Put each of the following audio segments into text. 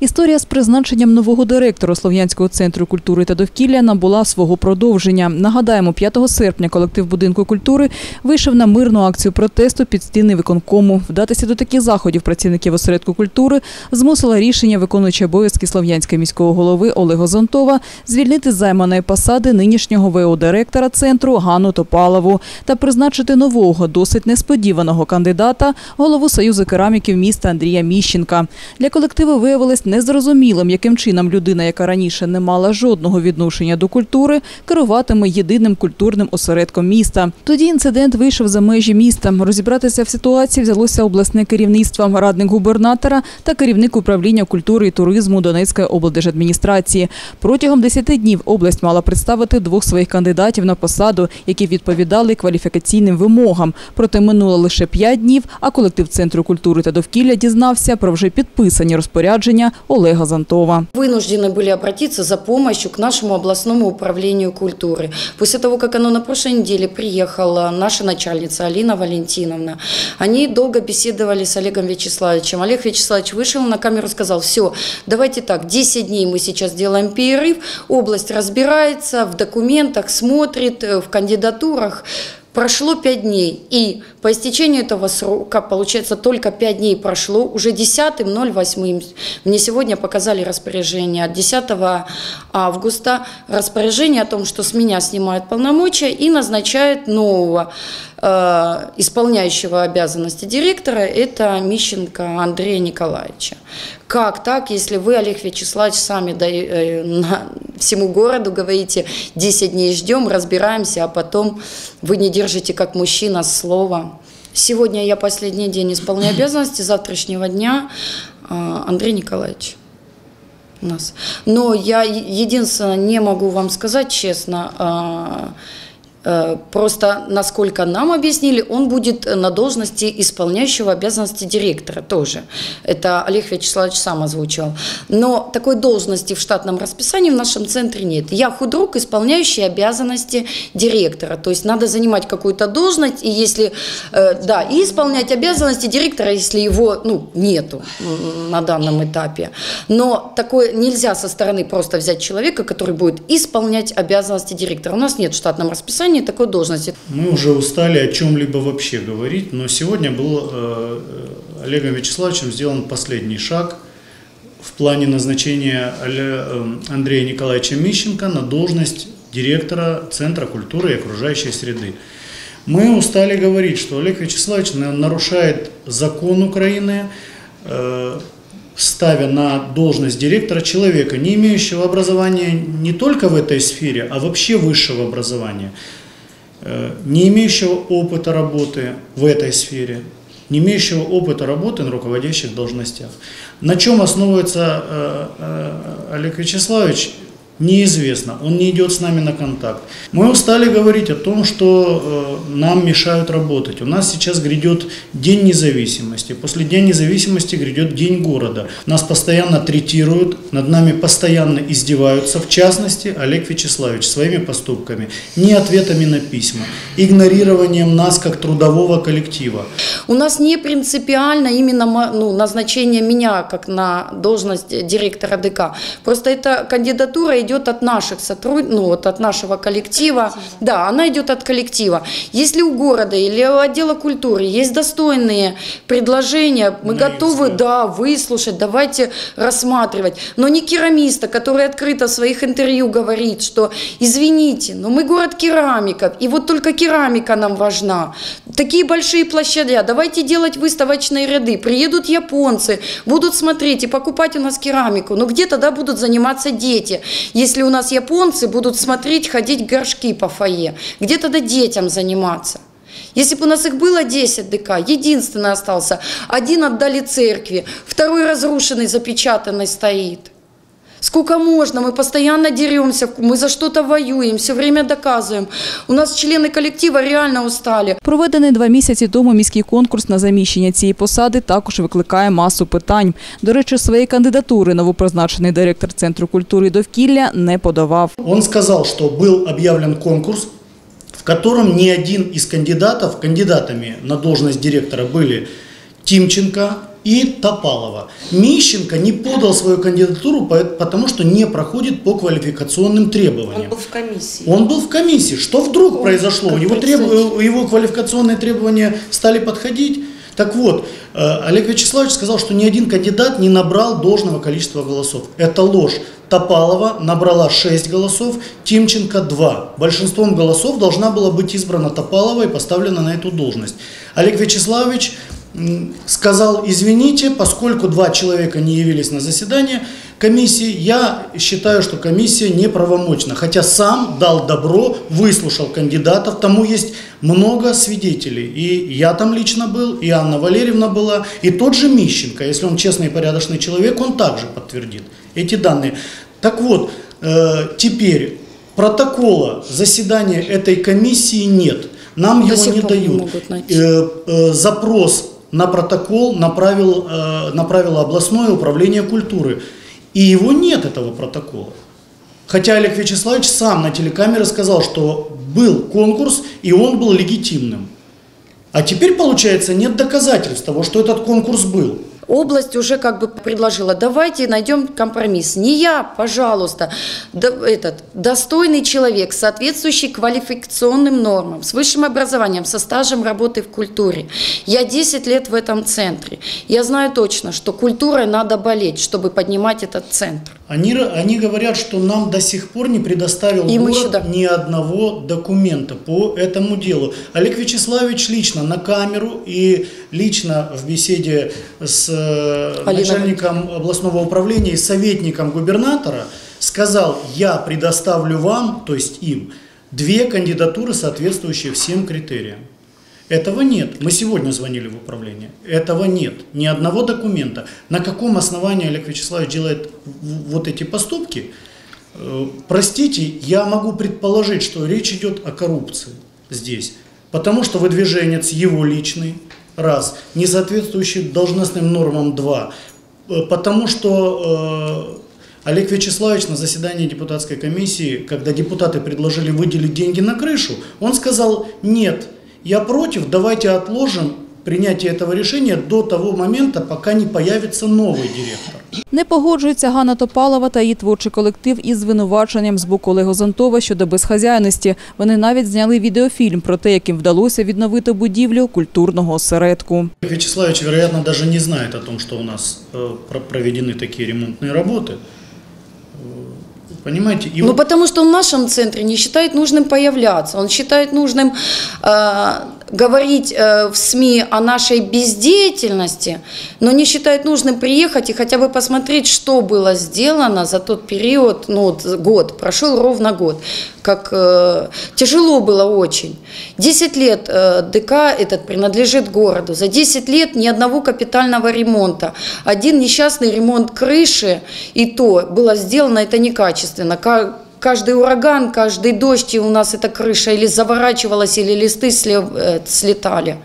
Історія з призначенням нового директора Слов'янського центру культури та довкілля набула свого продовження. Нагадаємо, 5 серпня колектив будинку культури вийшов на мирну акцію протесту під стіни виконкому. Вдатися до таких заходів працівників осередку культури змусило рішення виконуючи обов'язки слов'янського міського голови Олега Зонтова звільнити займаної посади нинішнього ВО директора центру Ганну Топалову та призначити нового, досить несподіваного кандидата голову Союзу кераміків міста Андрія Міщенка. Для колективу виявилось незрозумілим, яким чином людина, яка раніше не мала жодного відношення до культури, керуватиме єдиним культурним осередком міста. Тоді інцидент вийшов за межі міста. Розібратися в ситуації взялося обласне керівництво, радник губернатора та керівник управління культури і туризму Донецької облдержадміністрації. Протягом 10 днів область мала представити двох своїх кандидатів на посаду, які відповідали кваліфікаційним вимогам. Проте минуло лише 5 днів, а колектив центру культури та довкілля дізнався про вже підписані розпорядження Олега Зантова. вынуждены были обратиться за помощью к нашему областному управлению культуры. После того, как оно на прошлой неделе приехала наша начальница Алина Валентиновна, они долго беседовали с Олегом Вячеславовичем. Олег Вячеславович вышел на камеру сказал, все, давайте так, 10 дней мы сейчас делаем перерыв, область разбирается в документах, смотрит, э, в кандидатурах, Прошло 5 дней, и по истечению этого срока, получается, только 5 дней прошло, уже 10.08 мне сегодня показали распоряжение. От 10 августа, распоряжение о том, что с меня снимают полномочия и назначают нового исполняющего обязанности директора, это Мищенко Андрея Николаевича. Как так, если вы, Олег Вячеславович, сами дай- э, на- всему городу говорите, 10 дней ждем, разбираемся, а потом вы не держите как мужчина слова. Сегодня я последний день исполняю обязанности, завтрашнего дня а, Андрей Николаевич у нас. Но я единственное не могу вам сказать честно, э, просто насколько нам объяснили, он будет на должности исполняющего обязанности директора тоже. Это Олег Вячеславович сам озвучивал. Но такой должности в штатном расписании в нашем центре нет. Я худрук, исполняющий обязанности директора. То есть надо занимать какую-то должность, и если, э, да, и исполнять обязанности директора, если его, ну, нету на данном этапе. Но такое нельзя со стороны просто взять человека, который будет исполнять обязанности директора. У нас нет в штатном расписании такой должности. Мы уже устали о чем-либо вообще говорить, но сегодня был э, э, Олегом Вячеславовичем сделан последний шаг в плане назначения Оле- э, Андрея Николаевича Мищенко на должность директора Центра культуры и окружающей среды. Мы устали говорить, что Олег Вячеславович на- нарушает закон Украины, э, ставя на должность директора человека, не имеющего образования не только в этой сфере, а вообще высшего образования э, не имеющего опыта работы в этой сфере, не имеющего опыта работы на руководящих должностях. На чем основывается э, э, Олег Вячеславович, неизвестно. Он не идет с нами на контакт. Мы устали говорить о том, что э, нам мешают работать. У нас сейчас грядет День независимости. После Дня независимости грядет День города. Нас постоянно третируют, над нами постоянно издеваются. В частности, Олег Вячеславович своими поступками, не ответами на письма, игнорированием нас как трудового коллектива. У нас не принципиально именно ну, назначение меня как на должность директора ДК. Просто эта кандидатура идет от наших сотрудников, ну вот от нашего коллектива. Да, она идет от коллектива. Если у города или у отдела культуры есть достойные предложения, мы На готовы, да, выслушать, давайте рассматривать. Но не керамиста, который открыто в своих интервью говорит, что извините, но мы город керамиков, и вот только керамика нам важна. Такие большие площади, давайте делать выставочные ряды. Приедут японцы, будут смотреть и покупать у нас керамику. Но где тогда будут заниматься дети, если у нас японцы будут смотреть, ходить горшки по фойе? Где тогда детям заниматься? Если бы у нас их было 10 ДК, единственный остался, один отдали церкви, второй разрушенный, запечатанный стоит. Сколько можно? Мы постоянно деремся, мы за что-то воюем, все время доказываем. У нас члены коллектива реально устали. Проведений два місяці тому міський конкурс на заміщення цієї посади також викликає масу питань. До речі, своєї кандидатури новопризначений директор Центру культури і довкілля не подавав. Он сказал, что был объявлен конкурс, в котором ни один из кандидатов, кандидатами на должность директора были Тимченко И Топалова. Мищенко не подал свою кандидатуру, потому что не проходит по квалификационным требованиям. Он был в комиссии. Он был в комиссии. Что вдруг Он произошло? У него, треб... его квалификационные требования стали подходить. Так вот, э, Олег Вячеславович сказал, что ни один кандидат не набрал должного количества голосов. Это ложь. Топалова набрала 6 голосов, Тимченко 2. Большинством голосов должна была быть избрана Топалова и поставлена на эту должность. Олег Вячеславович сказал, извините, поскольку два человека не явились на заседание комиссии, я считаю, что комиссия неправомочна. Хотя сам дал добро, выслушал кандидатов, тому есть много свидетелей. И я там лично был, и Анна Валерьевна была, и тот же Мищенко, если он честный и порядочный человек, он также подтвердит эти данные. Так вот, э, теперь протокола заседания этой комиссии нет. Нам До его не дают. Э, э, запрос на протокол направил, э, направило областное управление культуры. И его нет, этого протокола. Хотя Олег Вячеславович сам на телекамере сказал, что был конкурс, и он был легитимным. А теперь, получается, нет доказательств того, что этот конкурс был. Область уже как бы предложила, давайте найдем компромисс. Не я, пожалуйста, да, этот достойный человек, соответствующий квалификационным нормам, с высшим образованием, со стажем работы в культуре. Я 10 лет в этом центре. Я знаю точно, что культурой надо болеть, чтобы поднимать этот центр. Они, они говорят, что нам до сих пор не предоставил И город сюда. ни одного документа по этому делу. Олег Вячеславович лично на камеру и лично в беседе с э, Алина. начальником областного управления и советником губернатора сказал, я предоставлю вам, то есть им, две кандидатуры, соответствующие всем критериям. Этого нет. Мы сегодня звонили в управление. Этого нет. Ни одного документа. На каком основании Олег Вячеславович делает вот эти поступки? Э, простите, я могу предположить, что речь идет о коррупции здесь. Потому что выдвиженец его личный, раз, не соответствующий должностным нормам, два, э, потому что э, Олег Вячеславович на заседании депутатской комиссии, когда депутаты предложили выделить деньги на крышу, он сказал, нет, я против, давайте отложим принятие этого рішення до того моменту, поки не появиться новий директор. Не погоджується Ганна Топалова та її творчий колектив із звинуваченням з боку Олега Зонтова щодо безхазяйності. Вони навіть зняли відеофільм про те, яким вдалося відновити будівлю культурного осередку. Вячеславович, вероятно, даже не знає о том, що у нас э, проведені такі ремонтні роботи. Понимаете? И ну, вот... потому что в нашем центре не считает нужным появляться. Он считает нужным э, говорить э, в СМИ о нашей бездеятельности, но не считает нужным приехать и хотя бы посмотреть, что было сделано за тот период, ну, вот год, прошел ровно год, как э, тяжело было очень. 10 лет э, ДК этот принадлежит городу, за 10 лет ни одного капитального ремонта, один несчастный ремонт крыши, и то было сделано это некачественно, каждый ураган, каждый дождь, и у нас эта крыша или заворачивалась, или листы э, слетали.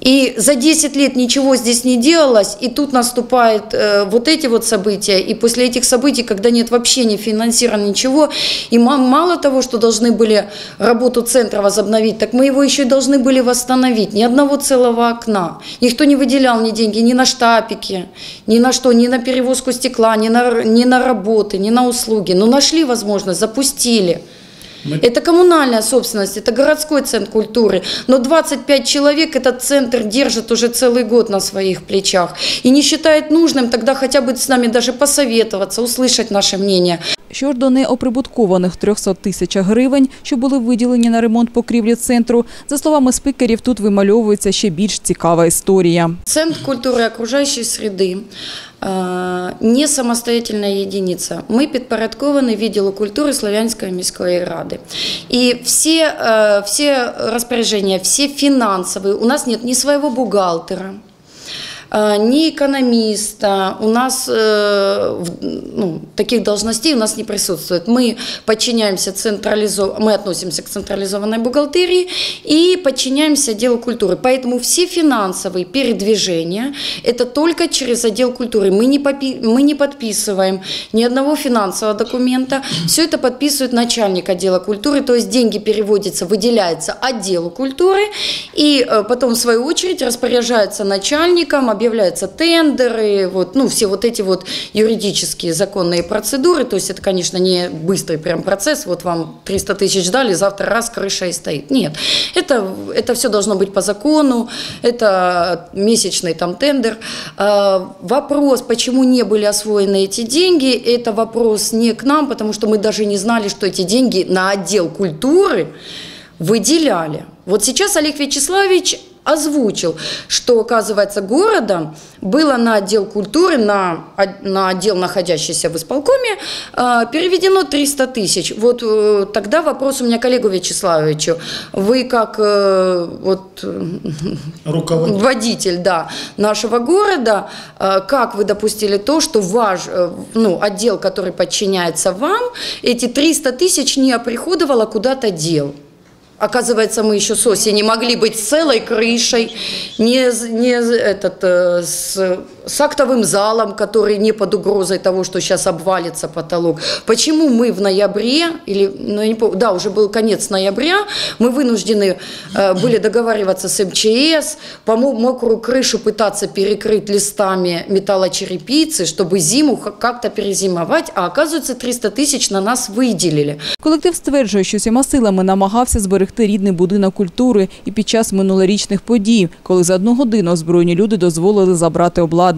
И за 10 лет ничего здесь не делалось, и тут наступают э, вот эти вот события, и после этих событий, когда нет вообще ни финансирования, ничего, и мало того, что должны были работу центра возобновить, так мы его еще и должны были восстановить. Ни одного целого окна. Никто не выделял ни деньги ни на штапики, ни на что, ни на перевозку стекла, ни на, ни на работы, ни на услуги. Но нашли возможность, запустили. Мы... Это коммунальная собственность, это городской центр культуры. Но 25 человек этот центр держит уже целый год на своих плечах. И не считает нужным тогда хотя бы с нами даже посоветоваться, услышать наше мнение. Щодо неоприбуткованих 300 тисяч гривень, що були виділені на ремонт покрівлі центру, за словами спикерів, тут вимальовується ще більш цікава історія. Центр культури окружаючої середи не самостоятельная единица. Мы підпорядковані відділу культури Слов'янської міської ради. И все, все распоряжения, все финансовые, у нас нет ни своего бухгалтера, ни экономиста, у нас э, ну, таких должностей у нас не присутствует. Мы подчиняемся централизов... мы относимся к централизованной бухгалтерии и подчиняемся отделу культуры. Поэтому все финансовые передвижения это только через отдел культуры. Мы не, попи... мы не подписываем ни одного финансового документа. Все это подписывает начальник отдела культуры, то есть деньги переводятся, выделяются отделу культуры и э, потом в свою очередь распоряжается начальником, объявляются тендеры, вот, ну, все вот эти вот юридические законные процедуры, то есть это, конечно, не быстрый прям процесс, вот вам 300 тысяч дали, завтра раз крыша и стоит. Нет, это, это все должно быть по закону, это месячный там тендер. А, вопрос, почему не были освоены эти деньги, это вопрос не к нам, потому что мы даже не знали, что эти деньги на отдел культуры выделяли. Вот сейчас Олег Вячеславович озвучил, что, оказывается, городом было на отдел культуры, на, на отдел, находящийся в исполкоме, э, переведено 300 тысяч. Вот э, тогда вопрос у меня коллегу Вячеславовичу. Вы как э, вот, Руководитель. водитель да, нашего города, как вы допустили то, что ваш ну, отдел, который подчиняется вам, эти 300 тысяч не оприходовало куда-то дел? Оказывается, мы еще с осени могли быть целой крышей, не, не этот, э, с, с актовым залом, который не под угрозой того, что сейчас обвалится потолок. Почему мы в ноябре, или, ну, я не помню, да, уже был конец ноября, мы вынуждены э, были договариваться с МЧС, по мокрую крышу пытаться перекрыть листами металлочерепицы, чтобы зиму как-то перезимовать, а оказывается 300 тысяч на нас выделили. Колектив стверджує, що всіма силами намагався зберегти рідний будинок культури і під час минулорічних подій, коли за одну годину озброєні люди дозволили забрати обладнання.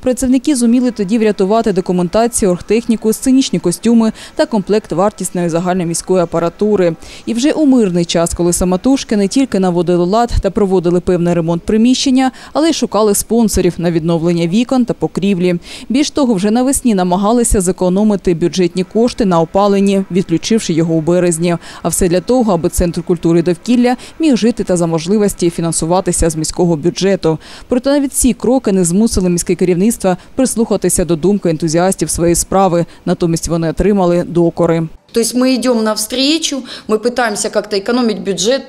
Працівники зуміли тоді врятувати документацію, оргтехніку, сценічні костюми та комплект вартісної загальноміської апаратури. І вже у мирний час, коли самотужки не тільки наводили лад та проводили певний ремонт приміщення, але й шукали спонсорів на відновлення вікон та покрівлі. Більш того, вже навесні намагалися зекономити бюджетні кошти на опаленні, відключивши його у березні. А все для того, аби центр культури довкілля міг жити та за можливості фінансуватися з міського бюджету. Проте навіть ці кроки не змусили міське керівництво прислухатися до думки ентузіастів своєї справи. Натомість вони отримали докори. То есть мы идем навстречу, мы пытаемся как-то экономить бюджет,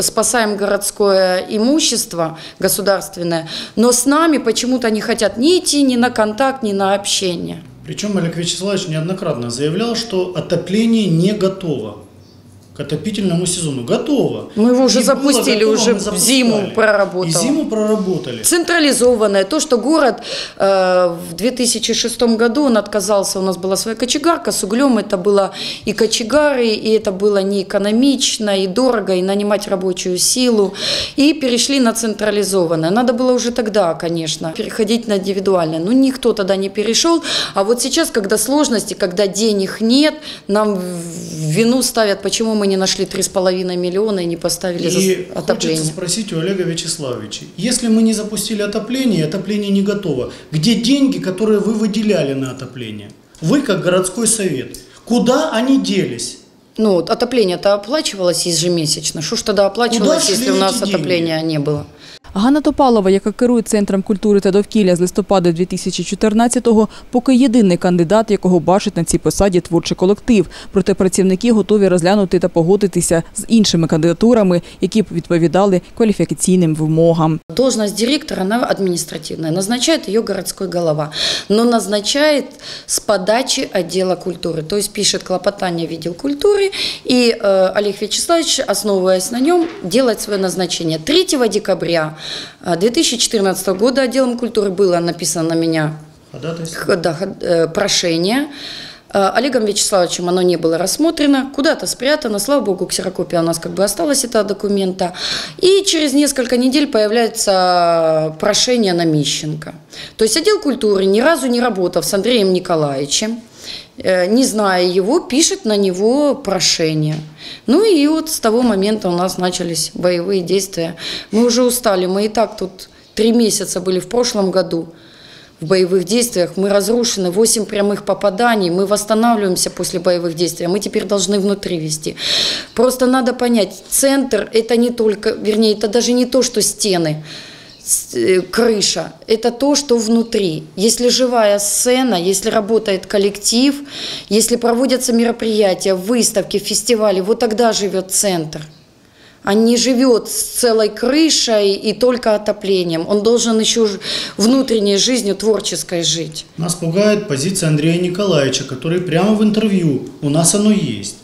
спасаем городское имущество государственное, но с нами почему-то не хотят ни идти ни на контакт, ни на общение. Причем Олег Вячеславович неоднократно заявлял, что отопление не готово к отопительному сезону. Готово. Мы его уже И запустили, готово, уже запускали. зиму проработало. И зиму проработали. Централизованное. То, что город э, в 2006 году он отказался, у нас была своя кочегарка с углем, это было и кочегары, и это было не экономично, и дорого, и нанимать рабочую силу. И перешли на централизованное. Надо было уже тогда, конечно, переходить на индивидуальное. Но никто тогда не перешел. А вот сейчас, когда сложности, когда денег нет, нам вину ставят, почему мы не нашли 3,5 миллиона и не поставили за И отопление. хочется спросить у Олега Вячеславовича, если мы не запустили отопление, отопление не готово, где деньги, которые вы выделяли на отопление? Вы как городской совет, куда они делись? Ну, вот отопление-то оплачивалось ежемесячно. Что ж тогда оплачивалось, Куда если у нас деньги? отопления не было? Ганна Топалова, яка керує центром культури та довкілля з листопада 2014-го, поки єдиний кандидат, якого бачить на цій посаді творчий колектив. Проте працівники готові розглянути та погодитися з іншими кандидатурами, які б відповідали кваліфікаційним вимогам. Должность директора, она административная. Назначает ее городской голова. Но назначает с подачи отдела культуры. То есть пишет клопотание в отдел культуры. И э, Олег Вячеславович, основываясь на нем, делает свое назначение. 3 декабря э, 2014 года отделом культуры было написано на меня Ходатайство? да, э, прошение. Э, Олегом Вячеславовичем оно не было рассмотрено, куда-то спрятано. Слава богу, ксерокопия у нас как бы осталась этого документа. И через несколько недель появляется прошение на Мищенко. То есть отдел культуры ни разу не работав с Андреем Николаевичем, не зная его, пишет на него прошение. Ну и вот с того момента у нас начались боевые действия. Мы уже устали, мы и так тут три месяца были в прошлом году в боевых действиях. Мы разрушены, 8 прямых попаданий, мы восстанавливаемся после боевых действий, а мы теперь должны внутри вести. Просто надо понять, центр – это не только, вернее, это даже не то, что стены, э, крыша, это то, что внутри. Если живая сцена, если работает коллектив, если проводятся мероприятия, выставки, фестивали, вот тогда живет центр. А не живет с целой крышей и только отоплением. Он должен еще внутренней жизнью творческой жить. Нас пугает позиция Андрея Николаевича, который прямо в интервью, у нас оно есть,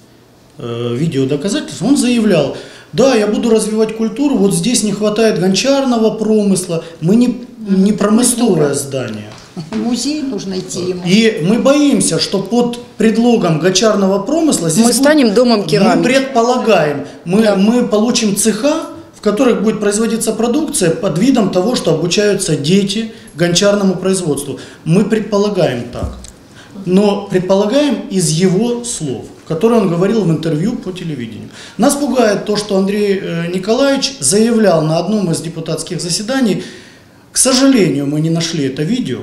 э, видео доказательств, он заявлял, да, я буду развивать культуру, вот здесь не хватает гончарного промысла, мы не, не промысловое здание. Музей нужно идти ему. И мы боимся, что под предлогом гончарного промысла здесь Мы станем домом Мы керамики. предполагаем, мы, Да. мы получим цеха, в которых будет производиться продукция под видом того, что обучаются дети гончарному производству. Мы предполагаем так. Но предполагаем из его слов, которые он говорил в интервью по телевидению. Нас пугает то, что Андрей э, Николаевич заявлял на одном из депутатских заседаний, к сожалению, мы не нашли это видео,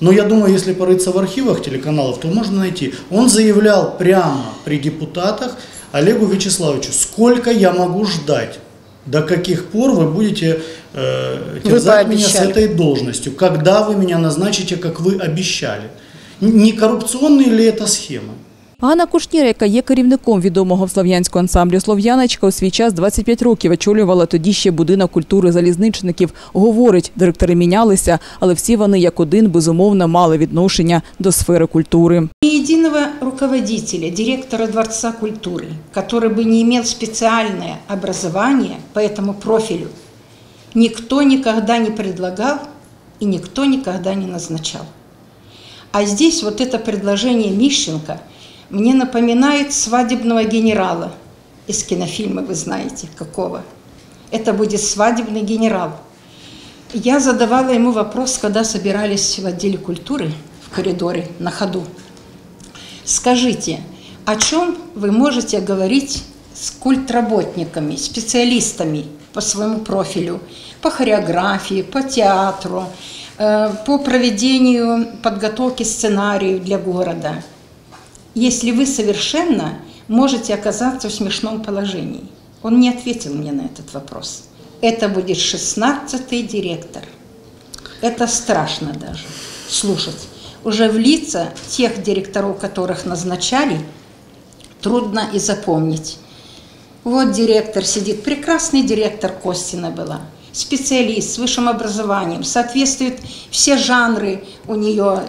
но я думаю, если порыться в архивах телеканалов, то можно найти. Он заявлял прямо при депутатах Олегу Вячеславовичу, сколько я могу ждать, до каких пор вы будете э, Вы терзать меня с этой должностью, когда вы меня назначите, как вы обещали. Не коррупционные ли это схемы? Ганна Кушніра, яка є керівником відомого в слов'янського ансамблю Слов'яночка, у свій час 25 років очолювала тоді ще будинок культури залізничників. Говорить, директори мінялися, але всі вони як один безумовно мали відношення до сфери культури. Ни единого руководителя, директора Дворца культуры, который бы не имел специальное образование по этому профилю, никто никогда не предлагал и никто никогда не назначал. А здесь вот это предложение Мищенко мне напоминает свадебного генерала из кинофильма, вы знаете, какого. Это будет свадебный генерал. Я задавала ему вопрос, когда собирались в отделе культуры в коридоре на ходу. Скажите, о чем вы можете говорить с культработниками, специалистами по своему профилю, по хореографии, по театру, э, по проведению подготовки сценариев для города, если вы совершенно можете оказаться в смешном положении? Он не ответил мне на этот вопрос. Это будет шестнадцатый директор. Это страшно даже слушать. Уже в лица тех директоров, которых назначали, трудно и запомнить. Вот директор сидит, прекрасный директор Костина была, специалист с высшим образованием, соответствует все жанры у нее,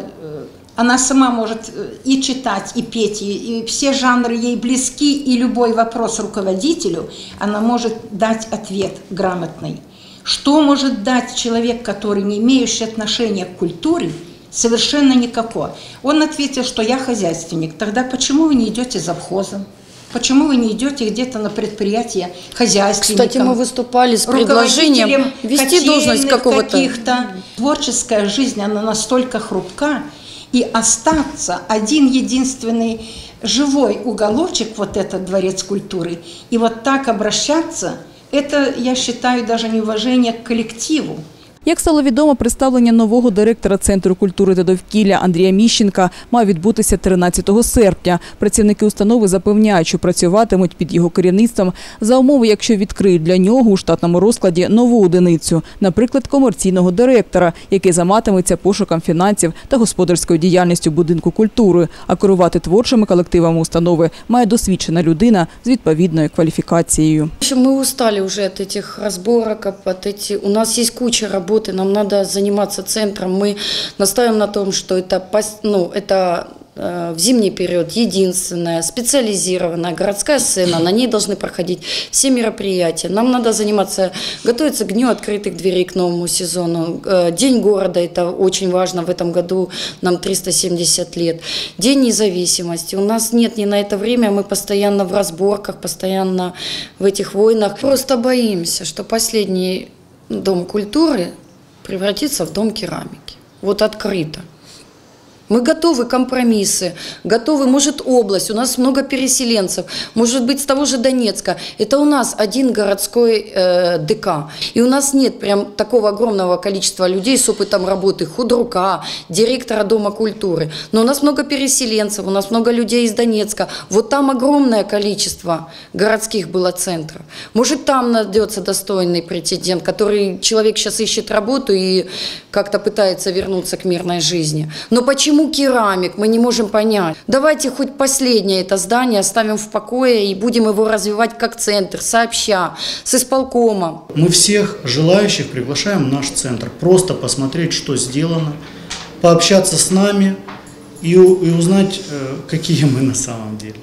она сама может э, и читать, и петь, и, и все жанры ей близки, и любой вопрос руководителю она может дать ответ грамотный. Что может дать человек, который не имеющий отношения к культуре, совершенно никакого? Он ответил, что я хозяйственник. Тогда почему вы не идете завхозом? Почему вы не идете где-то на предприятие хозяйственником? Кстати, мы выступали с предложением вести должность какого-то. каких-то. Творческая жизнь, она настолько хрупка, и остаться один единственный живой уголочек, вот этот дворец культуры, и вот так обращаться, это, я считаю, даже неуважение к коллективу. Як стало відомо, представлення нового директора Центру культури та довкілля Андрія Міщенка має відбутися 13 серпня. Працівники установи запевняють, що працюватимуть під його керівництвом за умови, якщо відкриють для нього у штатному розкладі нову одиницю, наприклад, комерційного директора, який займатиметься пошуком фінансів та господарською діяльністю будинку культури. А керувати творчими колективами установи має досвідчена людина з відповідною кваліфікацією. В общем, мы устали уже от этих разборок, от эти... у нас есть куча Работы, нам надо заниматься центром. Мы настаиваем на том, что это, ну, это э, в зимний период единственная специализированная городская сцена, на ней должны проходить все мероприятия. Нам надо заниматься, готовиться к дню открытых дверей к новому сезону. Э, День города, это очень важно, в этом году нам 370 лет. День независимости. У нас нет ни на это время, мы постоянно в разборках, постоянно в этих войнах. Просто боимся, что последний дом культуры превратится в дом керамики. Вот открыто. Мы готовы компромиссы, готовы, может, область, у нас много переселенцев, может быть, с того же Донецка. Это у нас один городской э, ДК. И у нас нет прям такого огромного количества людей с опытом работы, худрука, директора Дома культуры. Но у нас много переселенцев, у нас много людей из Донецка. Вот там огромное количество городских было центров. Может, там найдется достойный претендент, который человек сейчас ищет работу и как-то пытается вернуться к мирной жизни. Но почему керамик, мы не можем понять. Давайте хоть последнее это здание оставим в покое и будем его развивать как центр, сообща, с исполкомом. Мы всех желающих приглашаем в наш центр. Просто посмотреть, что сделано, пообщаться с нами и, и узнать, э, какие мы на самом деле.